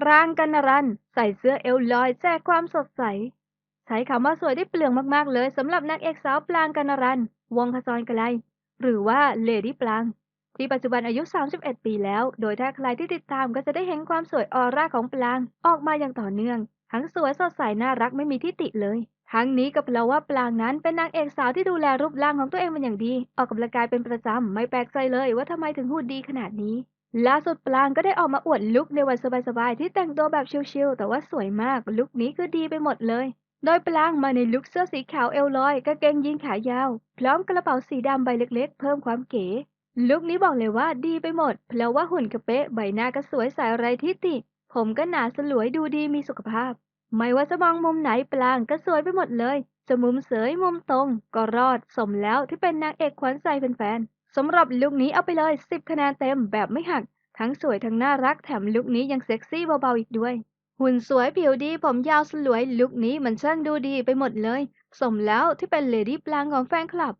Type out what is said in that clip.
ปรางกันรันใส่เสื้อเอวลอยแจกความสดใส ใช้คำว่าสวยได้เปลืองมากๆเลยสำหรับนางเอกสาวปรางกันรัน วงคจรไกลหรือว่าเลดี้ปราง ที่ปัจจุบันอายุ 31 ปีแล้ว โดยถ้าใครที่ติดตามก็จะได้เห็นความสวยออร่าของปราง ออกมาอย่างต่อเนื่อง ทั้งสวยสดใสน่ารักไม่มีที่ติเลยทั้งนี้ก็เพราว่าปรางนั้นเป็นนางเอกสาวที่ดูแลรูปร่างของตัวเองเป็นอย่างดี ออกกำลังกายเป็นประจำ ไม่แปลกใจเลยว่าทำไมถึงหุ่นดีขนาดนี้ ล่าสุดปรางก็ได้ออกมาอวดลุคในวันสบายๆที่แต่งตัวแบบชิลๆแต่ว่าสวยมากลุคนี้คือดีไปหมดเลย โดยปรางมาในลุคเสื้อสีขาวเอวลอยกางเกงยีนขายาว พร้อมกระเป๋าสีดำใบเล็กๆ เพิ่มความเก๋ ลุคนี้บอกเลยว่าดีไปหมด เพราะว่าหุ่นกระเป๊ะใบหน้าก็สวยใสไรที่ติ ผมก็หนาสลวยดูดีมีสุขภาพ ไม่ว่าจะมองมุมไหนปรางก็สวยไปหมดเลย จะมุมเสยมุมตรง ก็รอดสมแล้วที่เป็นนางเอกขวัญใจแฟนๆ สำหรับลุคนี้เอาไปเลย 10 คะแนนเต็มแบบไม่หัก ทั้งสวยทั้งน่ารักแถมลุคนี้ยังเซ็กซี่เบาๆอีกด้วย หุ่นสวยผิวดีผมยาวสลวยลุคนี้มันช่างดูดีไปหมดเลย สมแล้วที่เป็นเลดี้ปลางของแฟนคลับ